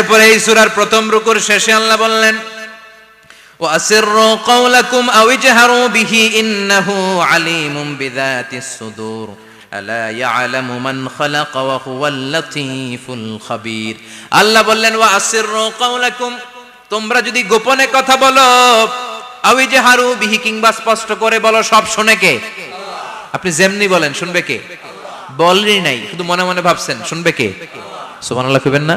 এরপরে এই সূরার প্রথম রুকুর শেষে আল্লাহ বললেন وأسروا قولكم أو اجهروا به إنه عليم بذات الصدور ألا يعلم من خلق وهو اللطيف الخبير আল্লাহ বললেন وأسروا قولكم তোমরা যদি গোপনে কথা বলো আও ইজহারু বিহি কিংবা স্পষ্ট করে বলো সব শুনে কে আপনি যেমনি বলেন শুনবে কে বলেনই নাই শুধু মনে মনে ভাবছেন শুনবে কে সুবহানাল্লাহ কইবেন না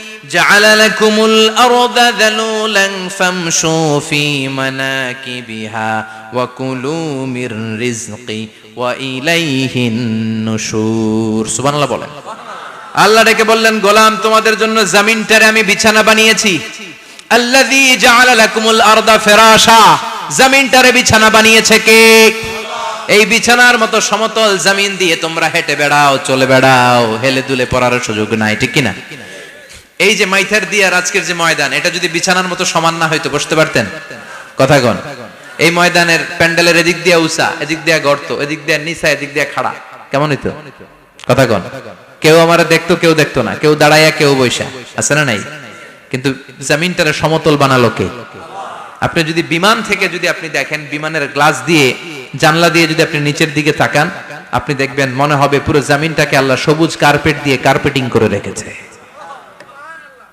جعل لكم الأرض ذلولا فامشوا في مناكبها وكلوا من رزقي وإليه النشور سبحان الله বলেন আল্লাহ ডেকে বললেন গোলাম তোমাদের জন্য জমিনটারে আমি বিছানা বানিয়েছি আল্লাযী জাআলা লাকুমুল আরদা ফিরাশা জমিনটারে বিছানা বানিয়েছে কে এই বিছানার মতো সমতল জমিন দিয়ে তোমরা হেঁটে বেড়াও চলে বেড়াও হেলে দুলে পড়ার সুযোগ নাই ঠিক কিনা এই যে মাইথার দিয়ার আজকের যে ময়দান, এটা যদি বিছানার মতো সমান না হয়তো বসতে পারতেন? কথা কন এই ময়দানের প্যান্ডেলের এদিক দিয়া উষা এদিক দিয়া গর্ত, এদিক দিয়া নিচা, এদিক দিয়া খাড়া, কেমন হইতো? কথা কন কেউ আমার দেখতো, কেউ দেখতো না, কেউ দাঁড়াইয়া, কেউ বৈশা আছে না নাই? কিন্তু জমিনটারে সমতল বানালো কে? আপনি যদি বিমান থেকে যদি আপনি দেখেন, বিমানের গ্লাস দিয়ে, জানলা দিয়ে যদি আপনি নিচের দিকে তাকান, আপনি দেখবেন মনে হবে পুরো জমিনটাকে আল্লাহ সবুজ কার্পেট দিয়ে কার্পেটিং করে রেখেছে।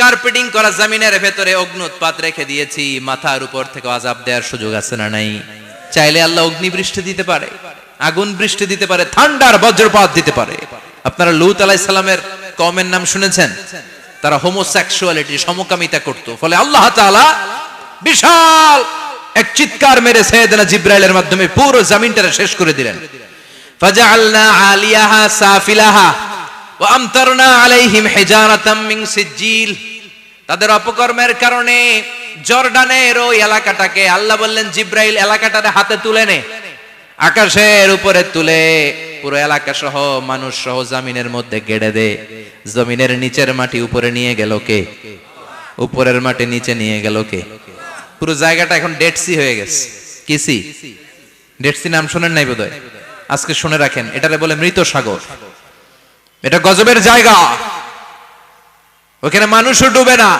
কার্পেটিং করা জমিনের ভেতরে অগ্নুৎপাত রেখে দিয়েছি, মাথার উপর থেকে আজাব দেওয়ার সুযোগ আছে না নাই? চাইলে আল্লাহ অগ্নি বৃষ্টি দিতে পারে, আগুন বৃষ্টি দিতে পারে, ঠান্ডার বজ্রপাত দিতে পারে। আপনারা লুত আলাইহিস সালামের কমের নাম শুনেছেন? তারা হোমোসেক্সুয়ালিটি সমকামিতা করত। ফলে আল্লাহ তাআলা বিশাল এক চিৎকার মেরে সৈয়দনা জিব্রাইলের মাধ্যমে পুরো জমিনটা শেষ করে দিলেন। ফাজআলনা আলিয়াহা সাফিলাহা। তাদের অপকর্মের কারণে জর্ডানের ওই এলাকাটাকে আল্লাহ বললেন, জিব্রাইল এলাকাটারে হাতে তুলে নে। আকাশের উপরে তুলে পুরো এলাকা সহ মানুষ সহ জমিনের মধ্যে গেড়ে দে। জমিনের নিচের মাটি উপরে নিয়ে গেল কে? উপরের মাটি নিচে নিয়ে গেল কে? পুরো জায়গাটা এখন ডেড সি হয়ে গেছে। কি সি ডেড সি নাম শোনেন নাই বোধহয়? আজকে শুনে রাখেন, এটারে বলে মৃত সাগর। এটা গজবের জায়গা। ওখানে মানুষও ডুবে না।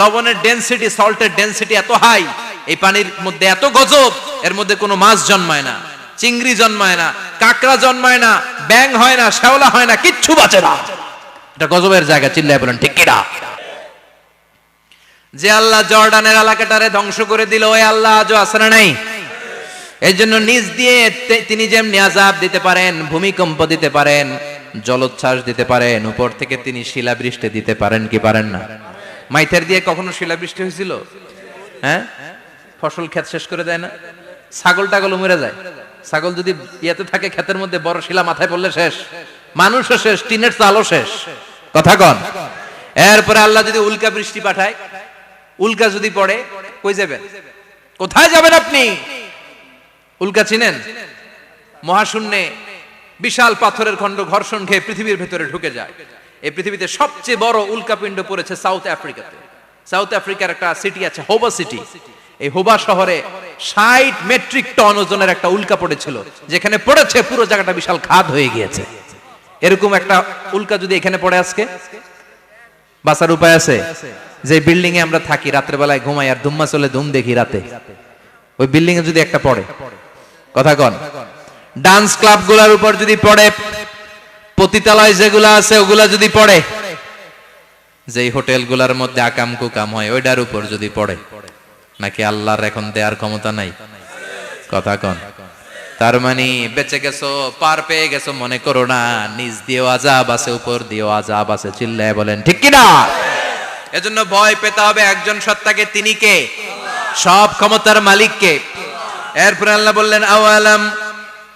লবণের ডেনসিটি সল্টের ডেনসিটি এত হাই এই পানির মধ্যে এত গজব, এর মধ্যে কোনো মাছ জন্মায় না, চিংড়ি জন্মায় না, কাঁকড়া জন্মায় না ব্যাং হয় না, শ্যাওলা হয় না, কিচ্ছু বাঁচে না। এটা গজবের জায়গা, চিল্লায় বলেন, ঠিক কিনা যে আল্লাহ জর্ডানের এলাকাটারে ধ্বংস করে দিল, ওই আল্লাহ আজও আসে না নাই? এই জন্য নিজ দিয়ে তিনি যেমনি আজাব দিতে পারেন, ভূমিকম্প দিতে পারেন জলোচ্ছ্বাস দিতে পারেন, উপর থেকে তিনি শিলাবৃষ্টি দিতে পারেন কি পারেন না? মাইথের দিয়ে কখনো শিলাবৃষ্টি হয়েছিল? হ্যাঁ? ফসল ক্ষেত শেষ করে দেয় না? ছাগল টাগল মরে যায়। ছাগল যদি ইয়েতে থাকে, ক্ষেতের মধ্যে বড় শিলা মাথায় পড়লে শেষ। মানুষও শেষ, টিনের চালও শেষ। কথা কন। এরপরে আল্লাহ যদি উল্কা বৃষ্টি পাঠায়, উল্কা যদি পড়ে, কই যাবেন? কোথায় যাবেন আপনি? উল্কা চিনেন? মহাশূন্যে বিশাল পাথরের খণ্ড ঘর্ষণ খেয়ে পৃথিবীর ভেতরে ঢুকে যায়। এই পৃথিবীতে সবচেয়ে বড় উল্কাপিণ্ড পড়েছে সাউথ আফ্রিকাতে। সাউথ আফ্রিকার একটা সিটি আছে হোবা সিটি এই হোবা শহরে ষাট মেট্রিক টন ওজনের একটা উল্কা পড়েছিল, যেখানে পড়েছে পুরো জায়গাটা বিশাল খাদ হয়ে গিয়েছে। এরকম একটা উল্কা যদি এখানে পড়ে আজকে? বাঁচার উপায় আছে? যে বিল্ডিং এ আমরা থাকি রাত্রে বেলায় ঘুমাই আর ধুম্মা চলে ধুম দেখি রাতে। ওই বিল্ডিং এ যদি একটা পড়ে, কথা কন। ডান্স ক্লাবগুলার উপর যদি পড়ে, পতিতালয় যেগুলা আছে ওগুলা যদি পড়ে, যেই হোটেলগুলার মধ্যে আকাম কুকাম হয় ওইটার উপর যদি পড়ে, নাকি আল্লাহর এখন দেয়ার ক্ষমতা নাই? কথা কন। তার মানে বেঁচে গেছো, পার পেয়ে গেছো, মনে করো না, নিজ দিয়েও আজাব আছে, উপর দিয়েও আজাব আছে, চিল্লায় বলেন, ঠিক কিনা? এজন্য ভয় পেতে হবে একজন সত্তাকে, তিনি কে? সব ক্ষমতার মালিককে। এরপর আল্লাহ বললেন, আওয়ালাম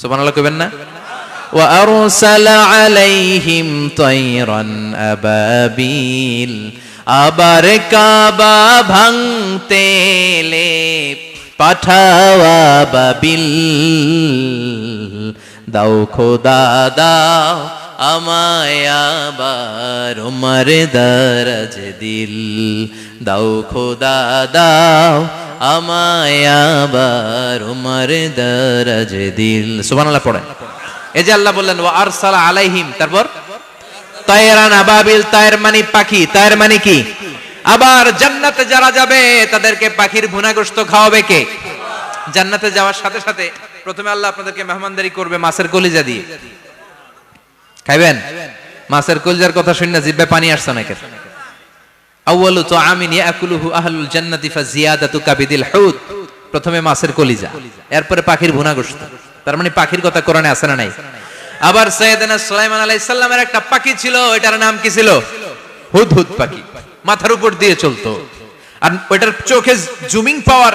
সুবহানাল্লাহ কইবেন না? ওয়া আরসালা আলাইহিম তায়রান আবাবিল। আবার কাবা ভাঙতে পাঠাওয়া বাবিল। দাও খোদা, দাও আমায়াবার মরে দারাজ দিল। দাও খোদা, দাও আবার জান্নাতে যারা যাবে, তাদেরকে পাখির ভুনাগ্রস্ত খাওয়াবে কে? জান্নাতে যাওয়ার সাথে সাথে প্রথমে আল্লাহ আপনাদেরকে মেহমানদারি করবে মাছের কলিজা দিয়ে। খাইবেন? মাছের কলিজার কথা শুনে জিব্বে পানি আসছে নাকি আউয়ালু ইয়াকুলুহু আহলুল জান্নাতি ফাজিয়াদাতু কাবিদিল হুদ। প্রথমে মাছের কলিজা, এরপরে পাখির ভুনাগ্রস্ত তার মানে পাখির কথা কোরআনে আছে না নাই? আবার সৈয়দনা সুলাইমান আলাইহিস সালামের একটা পাখি ছিল এটার নাম কি ছিল? হুদহুদ পাখি। মাথার উপর দিয়ে চলতো। আর ওইটার চোখে জুমিং পাওয়ার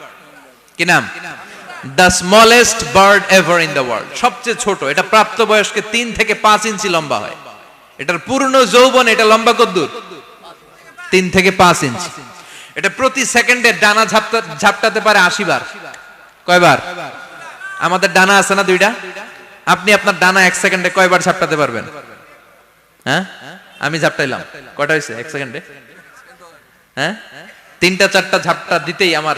কি নাম? The smallest bird ever in the world সবচেয়ে ছোট। এটা প্রাপ্ত বয়স্কে তিন থেকে পাঁচ ইঞ্চি লম্বা হয়। এটার পূর্ণ যৌবন, এটা লম্বা কদ্দূর? তিন থেকে পাঁচ ইঞ্চি। এটা প্রতি সেকেন্ডে ডানা ঝাপটা, ঝাপটাতে পারে আশি বার। কয়বার? আমাদের ডানা আছে না দুইটা? আপনি আপনার ডানা এক সেকেন্ডে কয়বার ঝাপটাতে পারবেন? হ্যাঁ? আমি ঝাপটাইলাম। কয়টা হয়েছে? এক সেকেন্ডে? হ্যাঁ? তিনটা, চারটা ঝাপটা দিতেই আমার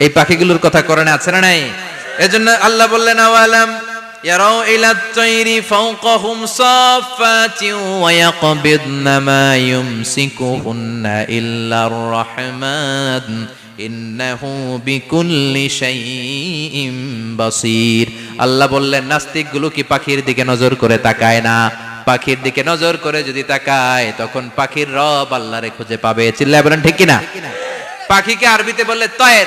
এই পাখিগুলোর কথা কোরআনে আছে না নাই? এজন্য আল্লাহ বললেন, আওয়ালাম তাইরি ফাওকাহুম সাফাতিন ওয়া ইয়াকবিদনা মা ইউমসিকুহুন্না ইল্লার রাহমান। ইন্নাহু বিকুল্লি শাইইন বাসীর। আল্লাহ বললেন, নাস্তিকগুলো কি পাখির দিকে নজর করে তাকায় না? পাখির দিকে নজর করে যদি তাকায়, তখন পাখির রব আল্লাহরে খুঁজে পাবে। চিল্লায় বলেন, ঠিক কিনা? পাখিকে আরবিতে বললে, তয়ের।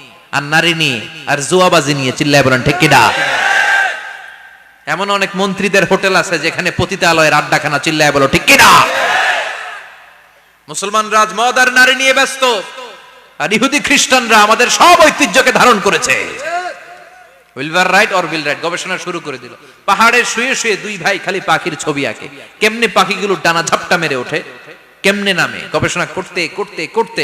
আর নারী নিয়ে আর জুয়াবাজি নিয়ে চিল্লায় বলেন, ঠিক কিনা এমন অনেক মন্ত্রীদের হোটেল আছে যেখানে পতিতালয়ের আড্ডাখানা চিল্লায় বলো, ঠিক কিনা মুসলমান রাজ মদ আর নারী নিয়ে ব্যস্ত। আর ইহুদি খ্রিস্টানরা আমাদের সব ঐতিহ্যকে ধারণ করেছে। উইলভার রাইট রাইট গবেষণা শুরু করে দিল। পাহাড়ে শুয়ে শুয়ে দুই ভাই খালি পাখির ছবি আঁকে। কেমনে পাখিগুলো ডানা ঝাপটা মেরে ওঠে? কেমনে নামে? গবেষণা করতে করতে করতে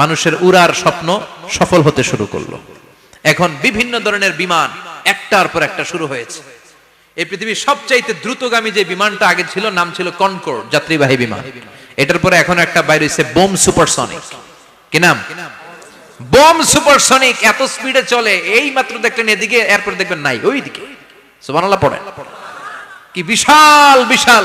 মানুষের উড়ার স্বপ্ন সফল হতে শুরু করল। এখন বিভিন্ন ধরনের বিমান একটার পর একটা শুরু হয়েছে। এই পৃথিবীর সবচাইতে দ্রুতগামী যে বিমানটা আগে ছিল নাম ছিল কনকোর যাত্রীবাহী বিমান। এটার পরে এখন একটা বাইরে হচ্ছে বোম সুপারসনিক। কি নাম? বোম সুপারসনিক এত স্পিডে চলে, এই মাত্র দেখলেন এদিকে, এরপর দেখবেন নাই ওই দিকে সুবহানাল্লাহ পড়ে কি বিশাল বিশাল।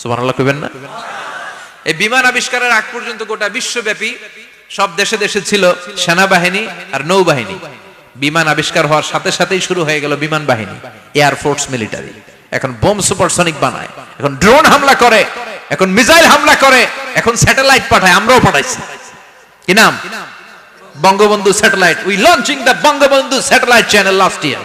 সুমান আল্লাহ কইবেন না? এই বিমান আবিষ্কারের আগ পর্যন্ত গোটা বিশ্বব্যাপী সব দেশে দেশে ছিল সেনাবাহিনী আর নৌবাহিনী। বিমান আবিষ্কার হওয়ার সাথে সাথেই শুরু হয়ে গেল বিমান বাহিনী এয়ারফোর্স মিলিটারি এখন বোম সুপারসনিক বানায়, এখন ড্রোন হামলা করে, এখন মিসাইল হামলা করে, এখন স্যাটেলাইট পাঠায়, আমরাও পাঠাইছি। কি নাম? Bangabandhu satellite. We launching the Bangabandhu satellite channel last year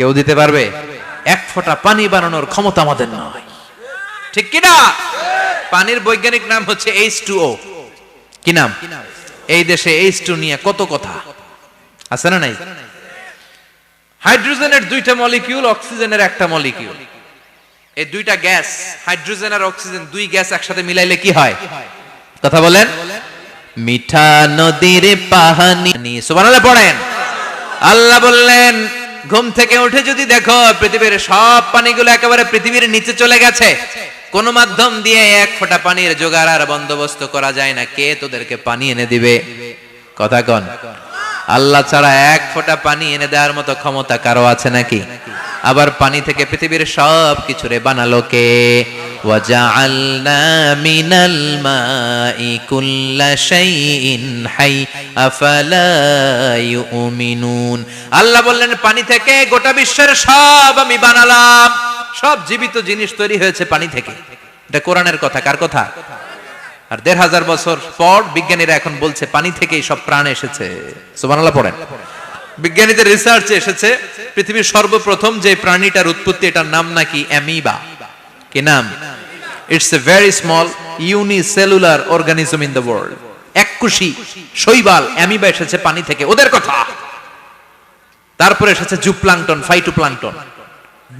কেউ দিতে পারবে? এক ফোঁটা পানি বানানোর ক্ষমতা আমাদের নয়। ঠিক কিনা পানির বৈজ্ঞানিক নাম হচ্ছে এইচ টু ও। কি নাম? এই দেশে এইচ টু নিয়ে কত কথা? আছে না নাই? হাইড্রোজেনের দুইটা মলিকিউল, অক্সিজেনের একটা মলিকিউল। এই দুইটা গ্যাস, হাইড্রোজেন আর অক্সিজেন, দুই গ্যাস একসাথে মিলাইলে কি হয়? কথা বলেন? মিঠা নদীর পাহানি। সুবহানাল্লাহ পড়েন। আল্লাহ বললেন ঘুম থেকে উঠে যদি দেখো পৃথিবীর সব পানিগুলো একেবারে পৃথিবীর নিচে চলে গেছে, কোন মাধ্যম দিয়ে এক ফোঁটা পানির জোগাড় আর বন্দোবস্ত করা যায় না। কে তোদেরকে পানি এনে দিবে? কথা কন। আল্লাহ ছাড়া এক ফোঁটা পানি এনে দেওয়ার মতো ক্ষমতা কারও আছে নাকি? আবার পানি থেকে পৃথিবীর সব কিছুরে বানালো কে وجعلنا من الماء كل شيء حي أفلا يؤمنون আল্লাহ বললেন পানি থেকে গোটা বিশ্বের সব আমি বানালাম সব জীবিত জিনিস তৈরি হয়েছে পানি থেকে এটা কোরআনের কথা কার কথা আর দেড় হাজার বছর পর বিজ্ঞানীরা এখন বলছে পানি থেকেই সব প্রাণ এসেছে সুবহানাল্লাহ পড়েন বিজ্ঞানীদের রিসার্চে এসেছে, পৃথিবীর সর্বপ্রথম যে প্রাণীটার উৎপত্তি, এটার নাম নাকি অ্যামিবা। কি নাম? It's a very small unicellular organism in the world এককুশি শৈবাল অ্যামিবা এসেছে পানি থেকে, ওদের কথা। তারপরে এসেছে জুপ্লাংটন, ফাইটোপ্লাংটন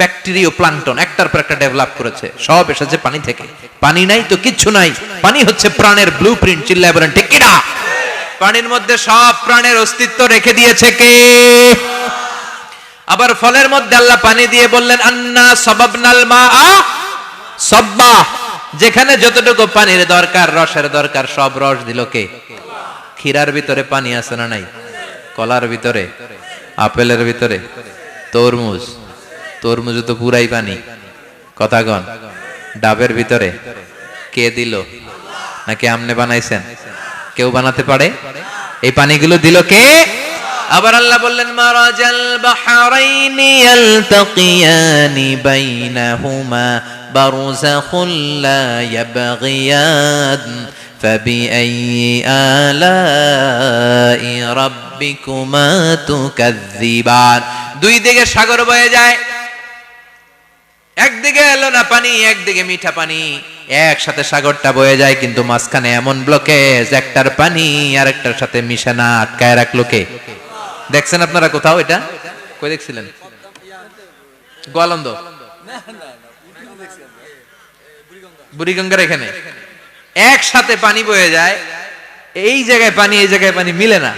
ব্যাকটেরিও প্লাংটন একটার পর একটা ডেভেলপ করেছে, সব এসেছে পানি থেকে। পানি নাই তো কিচ্ছু নাই, পানি হচ্ছে প্রাণের ব্লু প্রিন্ট চিল্লায় বলেন, ঠিক কিনা? পানির মধ্যে সব প্রাণের অস্তিত্ব রেখে দিয়েছে কে? আবার ফলের মধ্যে আল্লাহ পানি দিয়ে বললেন, আন্না সবাবনাল মা সব্বা। যেখানে যতটুকু পানির দরকার, রসের দরকার, সব রস দিল কে? ক্ষীরার ভিতরে পানি আছে না নাই? কলার ভিতরে? আপেলের ভিতরে? তরমুজ? তরমুজ তো পুরাই পানি। কথা কন ডাবের ভিতরে? কে দিল? নাকি আমনে বানাইছেন? কেউ বানাতে পারে এই পানিগুলো দিল কে আবার আল্লাহ বললেন মারাজাল বাহরাইনি ইয়ালতাকিয়ানি বাইনাহুমা বারযাখুল লা ইয়াবগিয়ান فبأي آلاء ربكما تكذبان দুই দিকে সাগর বয়ে যায় একদিকে এলো না পানি একদিকে মিঠা পানি একসাথে সাগরটা বয়ে যায়, কিন্তু মাঝখানে এমন ব্লকেজ একটার পানি আর একটার সাথে মিশে না, আটকায় রাখল কে? দেখছেন আপনারা কোথাও এটা? কই দেখছিলেন? গোয়ালন্দ? বুড়িগঙ্গার এখানে। একসাথে পানি বয়ে যায়, এই জায়গায় পানি, এই জায়গায় পানি মিলে না।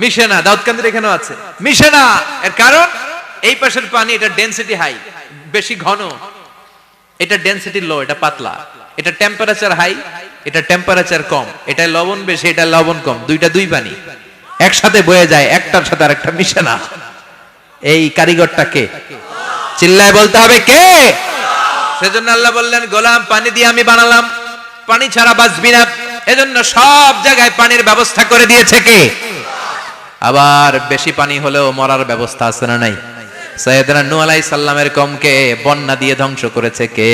মিশে না, দাউদকান্দির এখানেও আছে। মিশে না, এর কারণ, এই পাশের পানি, এটা ডেনসিটি হাই বেশি ঘন। এটা ডেনসিটি লো এটা পাতলা। এটা টেম্পারেচার হাই এটা টেম্পারেচার কম। এটা লবণ বেশি, এটা লবণ কম। দুইটা দুই পানি। একসাথে বয়ে যায়, একটার সাথে আরেকটা মিশে না। এই কারিগরটা কে? চিল্লায় বলতে হবে কে? সেজন্য আল্লাহ বললেন, গোলাম, পানি দিয়ে আমি বানালাম। পানি ছাড়া বাঁচবি না। এজন্য সব জায়গায় পানির ব্যবস্থা করে দিয়েছে কে? আবার বেশি পানি হলেও মরার ব্যবস্থা আছে না নাই? সৈয়দনা নূহ আলাইহিস সালামের কমকে বন্যা দিয়ে ধ্বংস করেছে কে?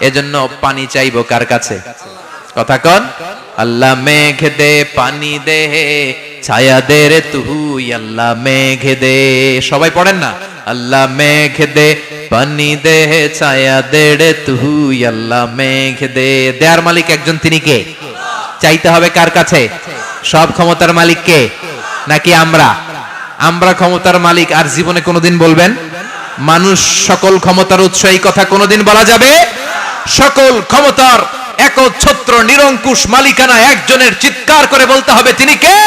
এজন্য পানি চাইব কার কাছে? কথা কন। আল্লাহ মেঘ দে, পানি দে, ছায়া দে রে তুই, আল্লাহ মেঘ দে। সবাই পড়েন না? আল্লাহ মেঘ দে, পানি দে, ছায়া দে রে তুই, আল্লাহ মেঘ দে। দেয়ার মালিক একজন তিনি কে? চাইতে হবে কার কাছে? সব ক্ষমতার মালিক কে? নাকি আমরা? আমরা ক্ষমতার মালিক আর জীবনে কোনোদিন বলবেন? মানুষ সকল ক্ষমতার উৎস, এই কথা কোনোদিন বলা যাবে? সকল ক্ষমতার একচ্ছত্র, নিরঙ্কুশ মালিকানা একজনের চিৎকার করে বলতে হবে, তিনি কে?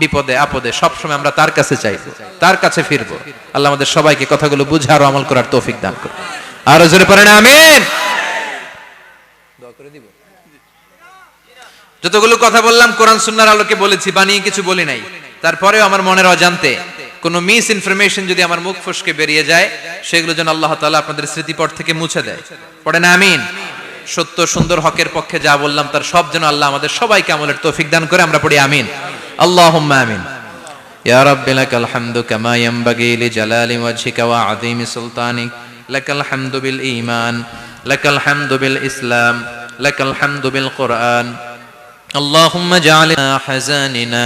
বিপদে, আপদে, সবসময় আমরা তার কাছে চাইব তার কাছে ফিরবো। আল্লাহ আমাদের সবাইকে কথাগুলো বুঝে আরও আমল করার তৌফিক দান করুন। আরও জোরে পারেন আমিন। যতগুলো কথা বললাম, কোরআন, সুন্নার আলোকে বলেছি, বানিয়ে কিছু বলি নাই। তারপরেও আমার মনের অজান্তে কোনো মিস ইনফরমেশন যদি আমার মুখ ফসকে বেরিয়ে যায় সেগুলো যেন আল্লাহ তাআলা আপনাদের স্মৃতিপট থেকে মুছে দেয় পড়েন আমিন সত্য সুন্দর হকের পক্ষে যা বললাম তার সব যেন আল্লাহ আমাদের সবাইকে আমলের তৌফিক দান করে আমরা পড়ি আমিন আল্লাহুম্মা আমিন يا رب لك الحمد كما ينبغي لجلال وجهك وعظيم سلطانك لك الحمد بالإيمان لك الحمد بالإسلام لك الحمد بالقرآن اللهم اجعل حزاننا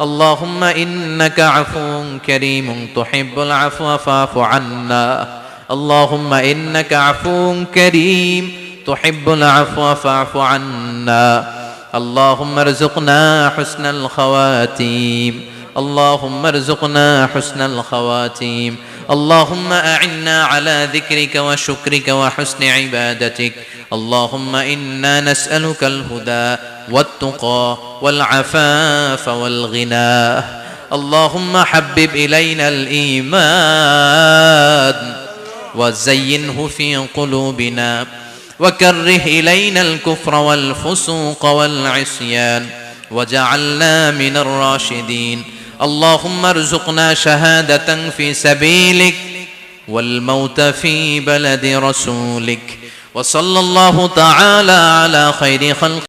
اللهم إنك عفو كريم تحب العفو فاعف عنا. اللهم إنك عفو كريم تحب العفو فاعف عنا. اللهم ارزقنا حسن الخواتيم. اللهم ارزقنا حسن الخواتيم. اللهم أعنا على ذكرك وشكرك وحسن عبادتك. اللهم إنا نسألك الهدى. والتقى والعفاف والغنى. اللهم حبب إلينا الإيمان وزينه في قلوبنا وكره إلينا الكفر والفسوق والعصيان وجعلنا من الراشدين. اللهم ارزقنا شهادة في سبيلك والموت في بلد رسولك. وصلى الله تعالى على خير خلق